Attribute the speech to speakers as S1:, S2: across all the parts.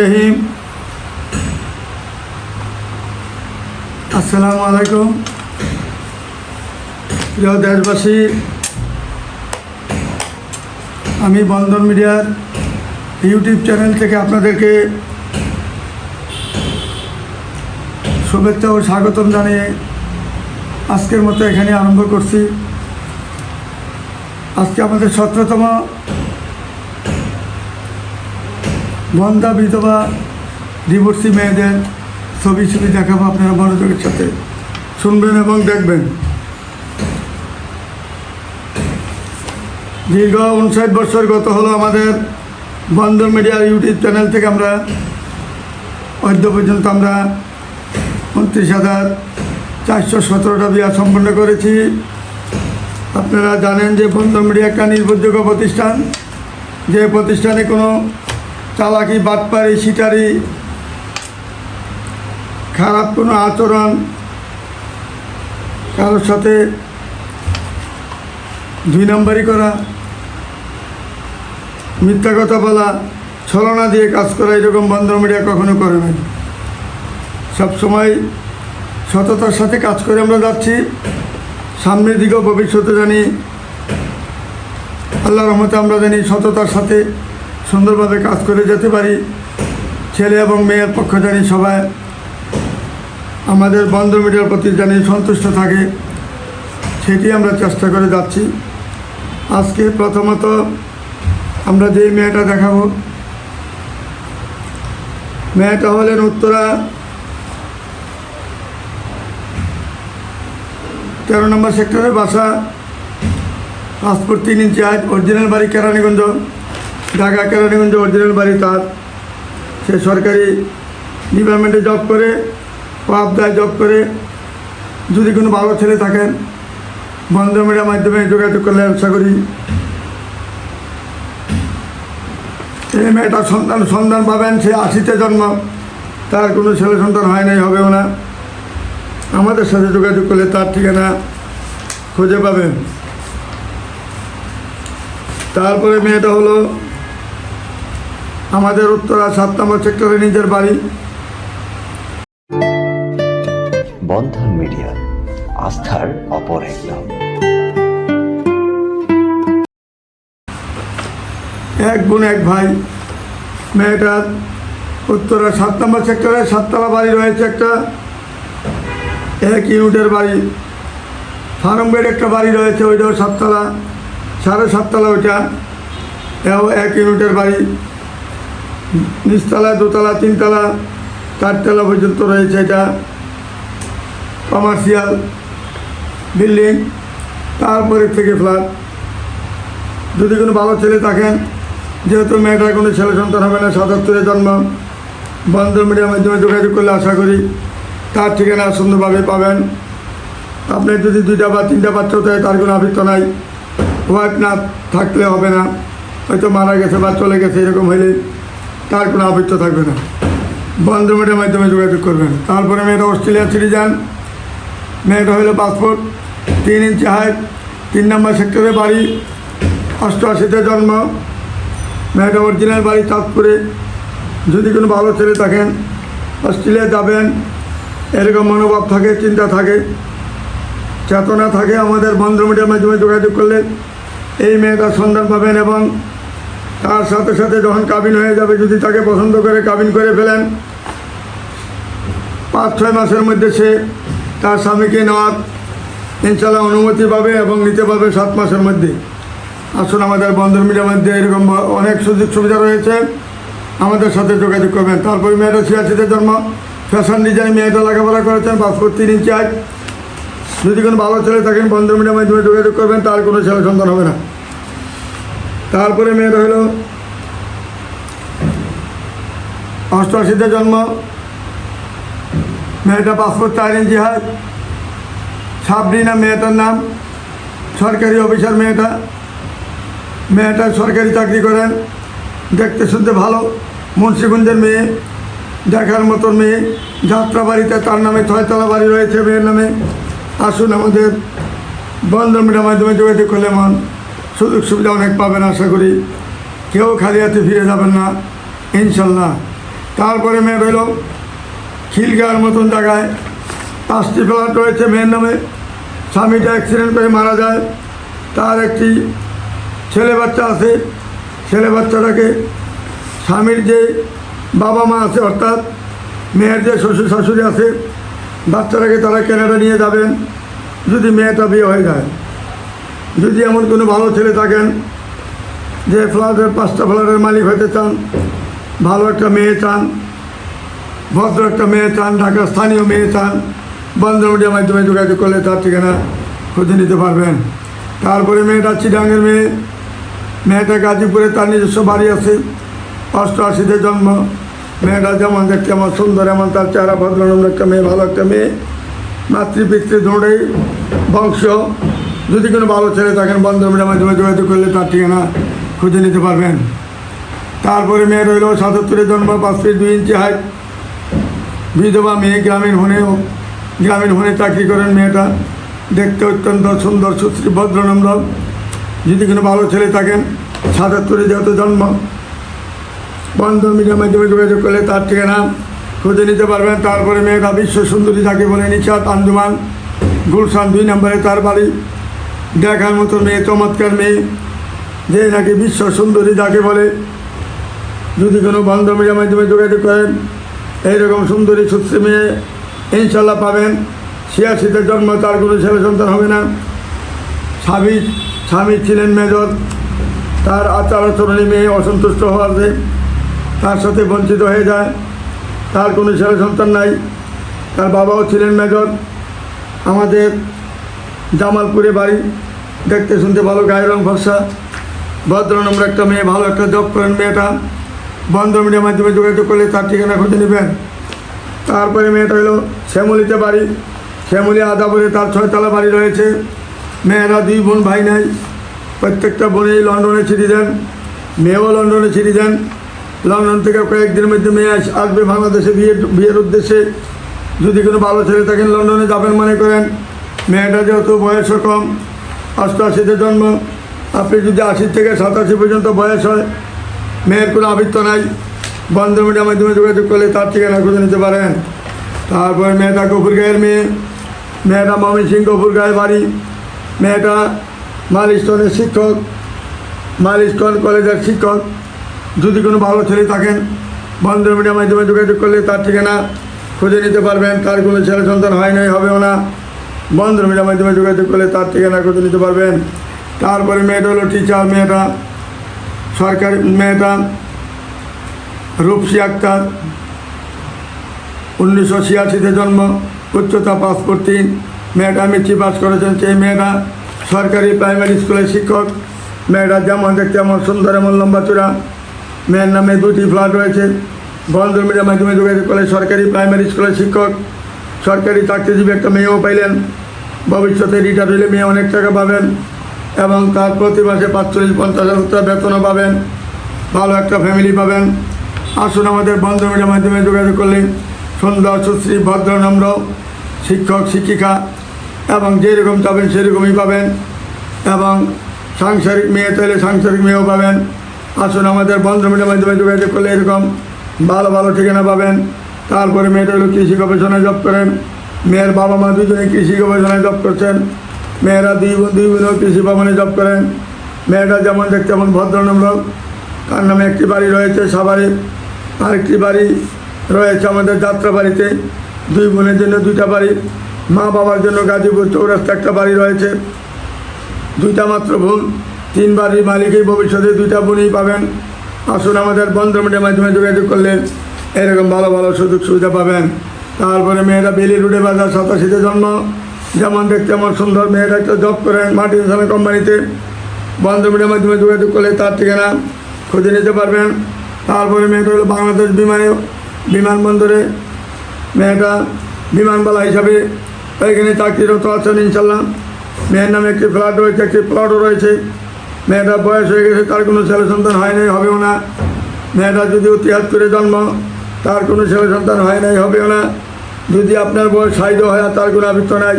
S1: রহিম। আসসালামু আলাইকুম। প্রিয় দেশবাসী, আমি বন্ধন মিডিয়ার ইউটিউব চ্যানেল থেকে আপনাদেরকে শুভেচ্ছা ও স্বাগতম জানিয়ে আজকের মতো এখানে আরম্ভ করছি। আজকে আমাদের সতেরোতম বন্ধা বিধবা ডিভোর্সি মেয়েদের ছবি ছবি দেখাবো আপনারা মনোযোগের সাথে। শুনবেন এবং দেখবেন। দীর্ঘ উনষাট বছর গত হলো আমাদের বন্ধন মিডিয়ার ইউটিউব চ্যানেল থেকে আমরা অদ্য পর্যন্ত আমরা উনত্রিশ হাজার চারশো সতেরোটা বিয়া সম্পন্ন করেছি। আপনারা জানেন যে বন্ধন মিডিয়া একটা নির্ভরযোগ্য প্রতিষ্ঠান। যে প্রতিষ্ঠানে কোনো চালাকি বাটপারি সিটারি, খারাপ কোনো আচরণ, কারোর সাথে দুই নম্বরই করা, মিথ্যা কথা বলা, ছলনা দিয়ে কাজ করা, এরকম বন্ধ মিডিয়া কখনো করে নাই। সবসময় সততার সাথে কাজ করে আমরা যাচ্ছি, সামনের দিকেও ভবিষ্যতে জানি আল্লাহ রহমতে আমরা জানি সততার সাথে সুন্দরভাবে কাজ করে যেতে পারি। ছেলে এবং মেয়ের পক্ষ জানি সবাই আমাদের বন্ধ মিডিয়ার প্রতি জানি সন্তুষ্ট থাকে, সেটি আমরা চেষ্টা করে যাচ্ছি। আজকে প্রথমত আমরা যে মেয়েটা দেখাবো, মেয়েটা হলেন উত্তরা তেরো নম্বর সেক্টরের বাসা পাসপোর্ট তিন ইঞ্চি আজ অরিজিনাল বাড়ি কেরানীগঞ্জ। ঢাকা কেরানীগঞ্জ অরিজিনাল বাড়ি তার। সে সরকারি ডিপার্টমেন্টে জব করে পাবদায় জব করে। যদি কোনো ভালো ছেলে থাকেন বন্ধ মিডিয়ার মাধ্যমে যোগাযোগ করলে আশা করি। এই মেয়েটার সন্তান সন্তান পাবেন, সে আশিতে জন্ম। তার কোনো ছেলে সন্তান হয় নাই, হবেও না। আমাদের সাথে যোগাযোগ করলে তার ঠিকানা খুঁজে পাবেন। তারপরে মেয়েটা হলো আমাদের উত্তরা সাত নম্বর সেক্টরে নিজের বাড়ি।
S2: বন্ধন মিডিয়া আস্থার অপর এক নাম।
S1: এক বোন এক ভাই। মেয়েটার উত্তরা সাত নম্বর সেক্টরে সাততলা বাড়ি রয়েছে একটা। এক ইউনিটের বাড়ি। ফার্ম বেড একটা বাড়ি রয়েছে ওইটাও সাততলা সাড়ে সাততলা ওইটা। এও এক ইউনিটের বাড়ি। নিচতলা দোতলা, তিনতলা, চারতলা পর্যন্ত রয়েছে এটা। কমার্শিয়াল বিল্ডিং তারপরে থেকে ফ্ল্যাট যদি কোনো ভালো ছেলে থাকেন যেহেতু মেয়েটার কোনো ছেলে সন্তান হবে না সাতাত্তরের জন্ম বন্ধন মিডিয়ার মাধ্যমে যোগাযোগ করলে আশা করি তার ঠিকানা সুন্দরভাবে পাবেন। আপনি যদি দুইটা বা তিনটা বাচ্চা থাকে তার কোনো আবৃত্ত নাই। ওয়াইফ না থাকলে হবে না। হয়তো মারা গেছে বা চলে গেছে, এরকম হলে তার কোনো আবৃত্ত থাকবে না। বন্ধ মিডিয়ার মাধ্যমে যোগাযোগ করবেন। তারপরে মেয়েটা অস্ট্রেলিয়া সিটিজান মেয়েটা হলো পাসপোর্ট, তিন ইঞ্চি হাইট, তিন নম্বর সেক্টরে বাড়ি, অষ্টআশিতে জন্ম। মেয়েটা অরিজিনাল বাড়ি চাঁদপুরে। যদি কোনো ভালো ছেলে থাকেন, অস্ট্রেলিয়া যাবেন, এরকম মনোভাব থাকে, চিন্তা থাকে, চেতনা থাকে আমাদের বন্ধ মিডিয়ার মাধ্যমে যোগাযোগ করলে এই মেয়েটা সন্ধান পাবেন এবং তার সাথে সাথে যখন কাবিন হয়ে যাবে, যদি তাকে পছন্দ করে কাবিন করে ফেলেন, পাঁচ, ছয় মাসের মধ্যে সে তার স্বামীকে নেওয়ার ইনশাল্লাহ অনুমতি পাবে এবং নিতে পারবে সাত মাসের মধ্যে। আসুন আমাদের বন্ধন মিডিয়ার মধ্যে এরকম অনেক সুযোগ সুবিধা রয়েছে। আমাদের সাথে যোগাযোগ করবেন। তারপরে মেয়েটা ছিয়াশিতে জন্ম। ফ্যাশন ডিজাইন মেয়েটা লেখাপড়া করেছেন পাসপোর্ট তিন ইঞ্চি যদি কোনো ভালো ছেলে থাকেন বন্ধন মিডিয়ার মাধ্যমে যোগাযোগ করবেন, তার কোনো ছেলে সন্তান হবে না। তারপরে মেয়েটা হলো অষ্টআশিতে জন্ম। মেয়েটা পাসপোর্ট চার ইঞ্চি হয় সাবরিনা মেয়েটার নাম। সরকারি অফিসার মেয়েটা। মেয়েটা সরকারি চাকরি করেন। দেখতে শুনতে ভালো। মুন্সিগঞ্জের মেয়ে। দেখার মতন মেয়ে। যাত্রা বাড়িতে তার নামে ছয়তলা বাড়ি রয়েছে মেয়ের নামে। আসুন আমাদের বন্ধন মিডিয়ার মাধ্যমে যোগাযোগ করলে মন। সুযোগ সুবিধা অনেক পাবেন আশা করি। কেউ খালি হাতে ফিরে যাবেন না, ইনশাল্লাহ। তারপরে মেয়ে রইল খিলগার মতন জায়গায়। পাঁচটি ফ্ল্যাট রয়েছে মেয়ের নামে। স্বামীটা অ্যাক্সিডেন্ট করে মারা যায়। তার একটি ছেলে বাচ্চা আছে। ছেলে বাচ্চাটাকে স্বামীর যে বাবা মা আছে, অর্থাৎ মেয়ের যে শ্বশুর শাশুড়ি আছে, বাচ্চাটাকে তারা কেনাডা নিয়ে যাবেন। যদি মেয়েটা বিয়ে হয়ে যায়। যদি এমন কোনো ভালো ছেলে থাকেন যে ফ্ল্যাটের পাঁচটা ফ্ল্যাটের মালিক হতে চান, ভালো একটা মেয়ে চান, ভদ্র একটা মেয়ে চান, ঢাকার স্থানীয় মেয়ে চান বন্ধ মিডিয়ার মাধ্যমে যোগাযোগ করলে তার ঠিকানা খুঁজে নিতে পারবেন। তারপরে মেয়েটা চিডাঙ্গের মেয়ে, মেয়েটা গাজীপুরে তার নিজস্ব বাড়ি আছে, অষ্টআশিতে জন্ম। মেয়েটা যেমন দেখতে আমার সুন্দর, এমন তার চেহারা ভদ্রনম্র একটা মেয়ে, ভালো একটা মেয়ে। মাতৃপিতৃ দৌড়েই বংশ। যদি কোনো ভালো ছেলে থাকেন, বন্ধ মাধ্যমে যোগাযোগ করলে তার ঠিকানা খুঁজে নিতে পারবেন। তারপরে মেয়ে রইল সাতাত্তরের জন্ম, পাঁচ ফিট দুই ইঞ্চি হাইট বিধবা মেয়ে, গ্রামীণ হনে গ্রামীণ হনে চাকরি করেন মেয়েটা। দেখতে অত্যন্ত সুন্দর, সুশ্রী ভদ্রনম্র যদি কোনো ভালো ছেলে থাকেন, সাতাত্তরে যত জন্ম বন্ধন মিডিয়ার মাধ্যমে যোগাযোগ করলে তার ঠিকানা খুঁজে নিতে পারবেন। তারপরে মেয়েটা বিশ্ব সুন্দরী যাকে বলে নিশাত আঞ্জুমান। গুলশান দুই নম্বরে তার বাড়ি। দেখার মতো মেয়ে, চমৎকার মেয়ে, যে নাকি বিশ্ব সুন্দরী যাকে বলে। যদি কোনো বান্ধবীর মাধ্যমে যোগাযোগ করেন, এইরকম সুন্দরী সুশ্রী মেয়ে ইনশাল্লাহ পাবেন। ছিয়াশিতে জন্ম, তার কোনো ছেলে সন্তান হবে না। স্বামী স্বামী ছিলেন মেজর। তার আচার আচরণে মেয়ে অসন্তুষ্ট হওয়াতে তার সাথে বঞ্চিত হয়ে যায়। তার কোনো ছেলে সন্তান নাই। তার বাবাও ছিলেন মেজর। আমাদের জামালপুরে বাড়ি। দেখতে শুনতে ভালো, গায়ের রং ফর্সা। ভদ্র নম্বর একটা মেয়ে, ভালো একটা জব করেন মেয়েটা। বন্ধ মিডিয়ার মাধ্যমে যোগাযোগ করলে তার ঠিকানা খুঁজে নেবেন। তারপরে মেয়েটা হলো শ্যামলিতে বাড়ি। শ্যামলি আদাবরে তার ছয়তলা বাড়ি রয়েছে। মেয়েরা দুই বোন, ভাই নাই। প্রত্যেকটা বোনেই লন্ডনে ছিটি দেন। মেয়েও লন্ডনে ছিটি দেন। লন্ডন থেকে কয়েকদিনের মধ্যে মেয়ে আস- আসবে বাংলাদেশে বিয়ের বিয়ের উদ্দেশ্যে। যদি কোনো ভালো ছেলে থাকেন, লন্ডনে যাবেন মনে করেন। মেয়েটা যেহেতু বয়সও কম, অষ্টআশিতে জন্ম, আপনি যদি আশি থেকে সাতাশি পর্যন্ত বয়স হয়, মেয়ের কোনো আবৃত্ত নাই, বন্ধ মিডিয়ার মাধ্যমে যোগাযোগ করলে তার ঠিকানা খুঁজে নিতে পারেন। তারপরে মেয়েটা গফুর গায়ের মেয়ে, মেয়েটা মমিন সিং গফুর গায়ের বাড়ি, মেয়েটা মালিস্টনের শিক্ষক মালিস্টন কলেজের শিক্ষক। যদি কোনো ভালো ছেলে থাকেন, বন্ধ মিডিয়ার মাধ্যমে যোগাযোগ করলে তার ঠিকানা খুঁজে নিতে পারবেন। তার কোনো ছেলে সন্তান হয় নাই, হবেও না। বন্ধ মিডিয়ার মাধ্যমে যোগাযোগ করলে তার ঠিকানা খুঁজে নিতে পারবেন। তারপরে মেয়েটা হলো টিচার মেয়েটা, সরকারি মেয়েটা, রূপসী আক্তার, উনিশশো ছিয়াশিতে জন্ম, উচ্চতা পাসপোর্ট করতে মেয়েটা মেট্রিক পাস করেছেন, সেই মেয়েটা সরকারি প্রাইমারি স্কুলের শিক্ষক। মেয়েটা যেমন দেখতে এমন সুন্দর, এমন লম্বা চূড়া। মেয়ের নামে দুটি ফ্ল্যাট রয়েছে। মিডিয়ার মাধ্যমে যোগাযোগ করলে সরকারি প্রাইমারি স্কুলের শিক্ষক। সরকারি চাকরিজীবী একটা মেয়েও পাইলেন। ভবিষ্যতে রিটায়ার হলে মেয়ে অনেক টাকা পাবেন এবং তার প্রতি মাসে পাঁচচল্লিশ, পঞ্চাশ হাজার টাকা বেতনও পাবেন। ভালো একটা ফ্যামিলি পাবেন। আসুন আমাদের বন্ধ মিডিয়ার মাধ্যমে যোগাযোগ করলে সুন্দর, সুশ্রী, ভদ্র, নম্র শিক্ষক, শিক্ষিকা এবং যেরকম চাবেন সেরকমই পাবেন এবং সাংসারিক মেয়ে চাইলে সাংসারিক মেয়েও পাবেন। আসুন আমাদের বন্ধ মিডিয়ার মাধ্যমে যোগাযোগ করলে এরকম ভালো ভালো ঠিকানা পাবেন। তারপরে মেয়েটা হলো কৃষি গবেষণায় জব করেন। মেয়ের বাবা মা দুজনে কৃষি গবেষণায় জব করছেন। মেয়েরা দুই বোন, দুই বোনও কৃষি ভবনে জব করেন। মেয়েটা যেমন দেখতে যেমন ভদ্রনম্র তার নামে একটি বাড়ি রয়েছে সাভারে। আরেকটি বাড়ি রয়েছে আমাদের যাত্রা বাড়িতে দুই বোনের জন্য দুইটা বাড়ি, মা বাবার জন্য গাজীপুর চৌরাস্তা একটা বাড়ি রয়েছে। দুইটা মাত্র বোন, তিন বাড়ির মালিকই ভবিষ্যতে দুইটা বোনই পাবেন। আসুন আমাদের বন্ধ মাধ্যমে যোগাযোগ করলে এরকম ভালো ভালো সুযোগ সুবিধা পাবেন। তারপরে মেয়েরা বেলি রুডে বাজার সাতাশিতে জন্ম। যেমন দেখতে আমার সুন্দর মেয়েরা একটা জব করেন ইনসানা কোম্পানিতে বন্ধ মিডিয়ার মাধ্যমে যোগাযোগ করলে তার ঠিকানা খুঁজে নিতে পারবেন। তারপরে মেয়েটা হলো বাংলাদেশ বিমানে বিমানবন্দরে। মেয়েটা বিমানবালা হিসাবে এখানে চাকরিরত আছেন ইনশাল্লাহ মেয়ের নামে একটি ফ্ল্যাট রয়েছে, একটি প্লটও রয়েছে। মেয়েটা বয়স হয়ে গেছে, তার কোনো ছেলে সন্তান হয় নাই হবেও না। মেয়েটা যদি তিয়াত্তরে জন্ম তার কোনো ছেলে সন্তান হয় নাই, হবেও না। যদি আপনার বয়স ষাট হয় তার কোনো আবৃত্ত নাই,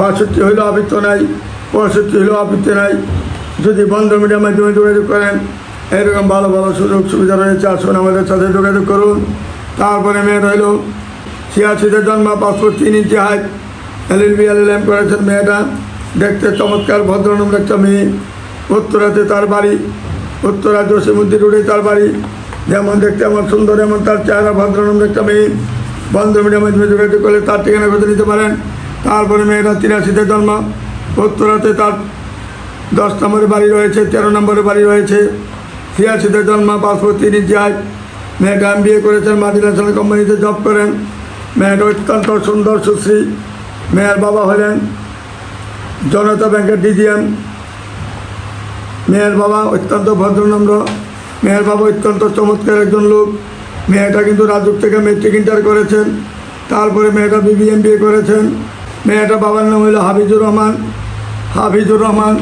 S1: বাষট্টি হইলেও আবৃত্ত নাই, পঁয়ষট্টি হইলেও আবৃত্তি নাই, যদি বন্ধ মিডিয়ার মাধ্যমে যোগাযোগ করেন, এরকম ভালো ভালো সুযোগ সুবিধা রয়েছে, আসুন আমাদের সাথে যোগাযোগ করুন। তারপরে মেয়ে রইল ছিয়াশিতে জন্ম পাসপোর্ট তিন inch height L L B L L M করেছেন মেয়েটা। দেখতে চমৎকার, ভদ্রনম্র একটা মেয়ে। উত্তরাতে তার বাড়ি, উত্তরা জসিমুদ্দিন রোডে তার বাড়ি। যেমন দেখতে আমার সুন্দর এমন তার চেহারা ভদ্রনম্র একটা মেয়ে বন্ধ মাধ্যমে যোগাযোগ করলে তার ঠিকানা খুঁজে নিতে পারেন। তারপরে মেয়েরা তিরাশিতে জন্ম, উত্তরাতে তার দশ নম্বরে বাড়ি রয়েছে, তেরো নম্বরে বাড়ি রয়েছে, ছিয়াশিতে জন্ম তিন ইঞ্চি হাইট মেয়েটা এম বিএ করেছেন মাল্টিন্যাশনাল কোম্পানিতে জব করেন। মেয়েটা অত্যন্ত সুন্দর, সুশ্রী। মেয়ের বাবা হলেন জনতা ব্যাংকের ডিজিএম মেয়ের বাবা অত্যন্ত ভদ্রনম্র। মেয়ের বাবা অত্যন্ত চমৎকার একজন লোক। মেয়েটা কিন্তু রাজুক থেকে মেট্রিক ইন্টার করেছেন। তারপরে মেয়েটা বিবিএম বিএ করেছেন। মেয়েটা বাবার নাম হলো হাফিজুর রহমান। হাফিজুর রহমান,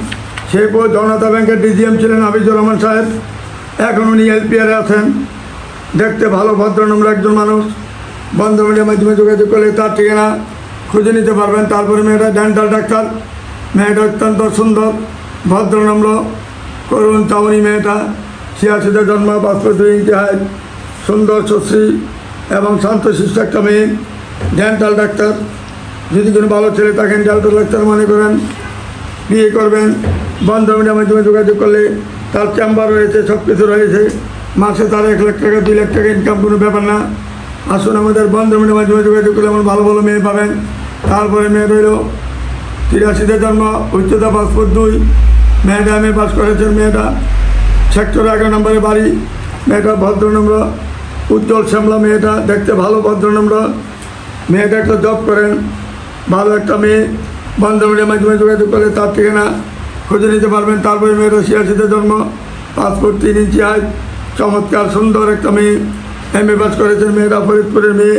S1: সে পর জনতা ব্যাংকের ডিজিএম ছিলেন হাফিজুর রহমান সাহেব। এখন উনি এলপিআরে আছেন। দেখতে ভালো ভদ্রনম্র একজন মানুষ। বন্ধ মিডিয়ার মাধ্যমে যোগাযোগ করলে তার ঠিকানা খুঁজে নিতে পারবেন। তারপরে মেয়েটা ডেন্টাল ডাক্তার। মেয়েটা অত্যন্ত সুন্দর ভদ্রনম্র করুণ চাউনি মেয়েটা। ছিয়াশিতে জন্ম ইঞ্চি হাইট সুন্দর সুশ্রী এবং শান্ত শান্তশিষ্ট একটা মেয়ে ডেন্টাল ডাক্তার যদি কোনো ভালো ছেলে থাকেন ডেন্টাল ডাক্তার মনে করেন, বিয়ে করবেন, বন্ধ মিডিয়ার মাধ্যমে যোগাযোগ করলে তার চেম্বার রয়েছে সব কিছু রয়েছে। মাসে তার এক লাখ টাকা, দুই লাখ টাকা ইনকাম কোনো ব্যাপার না। আসুন আমাদের বন্ধ মিডিয়ার মাধ্যমে যোগাযোগ করলে আমার ভালো ভালো মেয়ে পাবেন। তারপরে মেয়ে রইল, তিরাশিতে জন্ম, উচ্চতা পাসপোর্ট দুই। মেয়েটা এ পাস করেছেন, মেয়েটা সেক্টর এগারো নম্বরে বাড়ি, মেয়েটা ভদ্রনম্র উজ্জ্বল শ্যামলা মেয়েটা, দেখতে ভালো ভদ্রনম্র মেয়েটা একটা জব করেন, ভালো একটা মেয়ে বান্ধবীর মাধ্যমে যোগাযোগ করলে তার ঠিকানা খুঁজে নিতে পারবেন। তারপরে মেয়েটা ছিয়াশিতে জন্ম পাসপোর্ট তিন ইঞ্চি হাইট চমৎকার সুন্দর একটা মেয়ে। এম এ পাস করেছেন মেয়েটা ফরিদপুরের মেয়ে।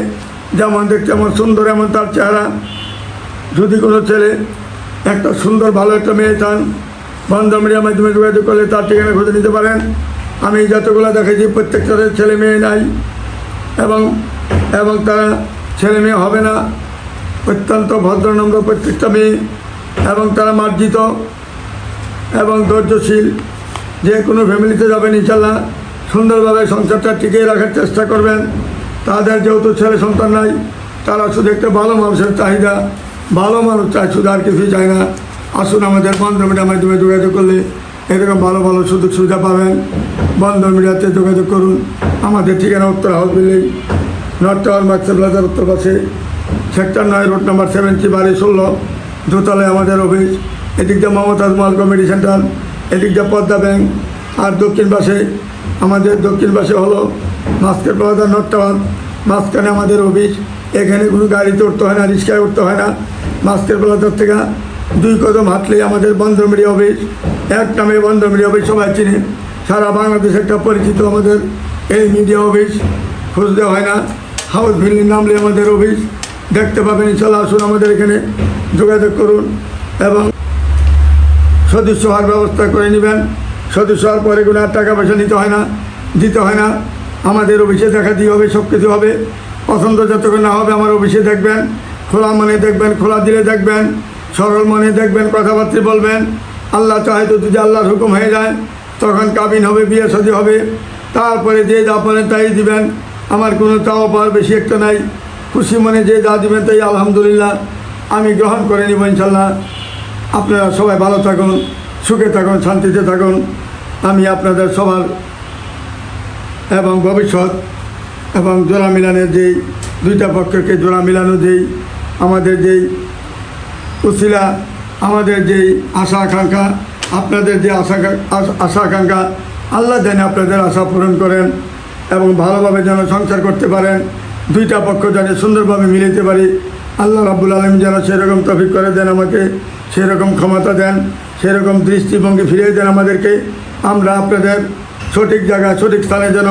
S1: যেমন দেখতে এমন সুন্দর, এমন তার চেহারা। যদি কোনো ছেলে একটা সুন্দর, ভালো একটা মেয়ে চান বন্ধ মিডিয়ার মাধ্যমে যোগাযোগ করলে তার ঠিকানা খুঁজে নিতে পারেন। আমি যতগুলো দেখেছি প্রত্যেকটাদের ছেলে মেয়ে নাই এবং এবং তারা ছেলে মেয়ে হবে না। অত্যন্ত ভদ্রনম্র প্রত্যেকটা মেয়ে এবং তারা মার্জিত এবং ধৈর্যশীল। যে কোনো ফ্যামিলিতে যাবেন, ইনশাল্লাহ সুন্দরভাবে সংসারটা টিকিয়ে রাখার চেষ্টা করবেন। তাদের যেহেতু ছেলে সন্তান নাই, তারা শুধু একটা ভালো মানুষের চাহিদা, ভালো মানুষ চায়, শুধু আর কিছুই চায় না। আসুন আমাদের বন্ধ মিডিয়ার মাধ্যমে যোগাযোগ করলে এরকম ভালো ভালো সুযোগ সুবিধা পাবেন। বন্ধ মিডিয়াতে যোগাযোগ করুন। আমাদের ঠিকানা Uttar house building, north tower Marksel প্লাজার উত্তর পাশে। সেক্টর নয় রোড নাম্বার সেভেন্টি, বাড়ি ষোলো, দোতলায় আমাদের অফিস। এদিক দিয়ে মমতাজ মহল কমিটি সেন্টার, এদিক দিয়ে পদ্মা ব্যাংক। আর দক্ষিণ পাশে, আমাদের দক্ষিণ পাশে হলো মাস্কের প্লাজা নর্থ টাওয়ার। মাঝখানে আমাদের অফিস। এখানে কোনো গাড়িতে উঠতে হয় না, রিক্সায় উঠতে হয় না। মাস্কের প্লাজার থেকে দুই কদম হাঁটলেই আমাদের বন্ধ মিডিয়া অফিস এক নামে বন্ধ মিডিয়া অফিস সবাই চিনে। সারা বাংলাদেশ একটা পরিচিত আমাদের এই মিডিয়া অফিস খুঁজতে হয় না। হাউস বিল্ডিং নামলে আমাদের অফিস দেখতে পাবেন, ইনশাল্লাহ আসুন আমাদের এখানে, যোগাযোগ করুন এবং সদস্য হওয়ার ব্যবস্থা করে নেবেন। সদস্য হওয়ার পরে কোনো আর টাকা পয়সা নিতে হয় না, দিতে হয় না। আমাদের অফিসে দেখা দিয়ে হবে সব কিছু হবে। পছন্দ যতক্ষণ না হবে, আমার অফিসে দেখবেন। খোলা মনে দেখবেন, খোলা দিলে দেখবেন। সরল মনে দেখবেন, কথাবার্তা বলবেন। আল্লাহ চাহে তো যদি আল্লাহর হুকুম হয়ে যায়, তখন কাবিন হবে, বিয়ে শাদী হবে। তারপরে যে যা পারেন তাই দিবেন। আমার কোনো চাওয়া পাওয়ার বেশি একটা নাই। খুশি মনে যে যা দিবেন তাই আলহামদুলিল্লাহ। আমি গ্রহণ করে নিব ইনশাল্লাহ। আপনারা সবাই ভালো থাকুন, সুখে থাকুন, শান্তিতে থাকুন। আমি আপনাদের সবার এবং ভবিষ্যৎ এবং জোড়া মিলানের যেই দুইটা পক্ষকে জোড়া মিলানো যেই, আমাদের যেই উশিলা আমাদের যেই আশা আকাঙ্ক্ষা, আপনাদের যে আশা আশা আকাঙ্ক্ষা, আল্লাহ যেন আপনাদের আশা পূরণ করেন এবং ভালোভাবে যেন সংসার করতে পারেন। দুইটা পক্ষ যেন সুন্দরভাবে মিলিতে পারি। আল্লাহ রাব্বুল আলম যেন সেরকম তফিক করে দেন আমাকে, সেরকম ক্ষমতা দেন, সেরকম দৃষ্টিভঙ্গি ফিরিয়ে দেন আমাদেরকে। আমরা আপনাদের সঠিক জায়গা সঠিক স্থানে যেন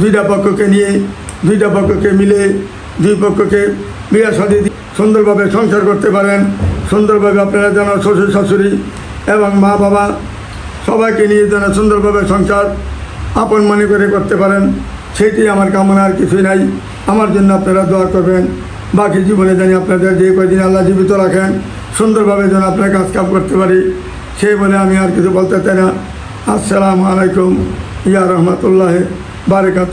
S1: দুইটা পক্ষকে নিয়ে, দুইটা পক্ষকে মিলে, দুই পক্ষকে বিয়ে সাদী সুন্দরভাবে সংসার করতে পারেন। সুন্দরভাবে আপনারা যেন শ্বশুর শাশুড়ি এবং মা বাবা সবাইকে নিয়ে যেন সুন্দরভাবে সংসার আপন মনে করে করতে পারেন সেটি আমার কামনা, আর কিছুই নাই। আমার জন্য আপনারা দোয়া করবেন। বাকি জীবনে জানি আপনাদের যে কদিন আল্লাহ জীবিত রাখেন, সুন্দরভাবে যেন আপনার কাজ কাম করতে পারি, সেই বলে আমি আর কিছু বলতে চাই না। আসসালামু আলাইকুম। ইয়া রহমতুল্লাহ বারেকাত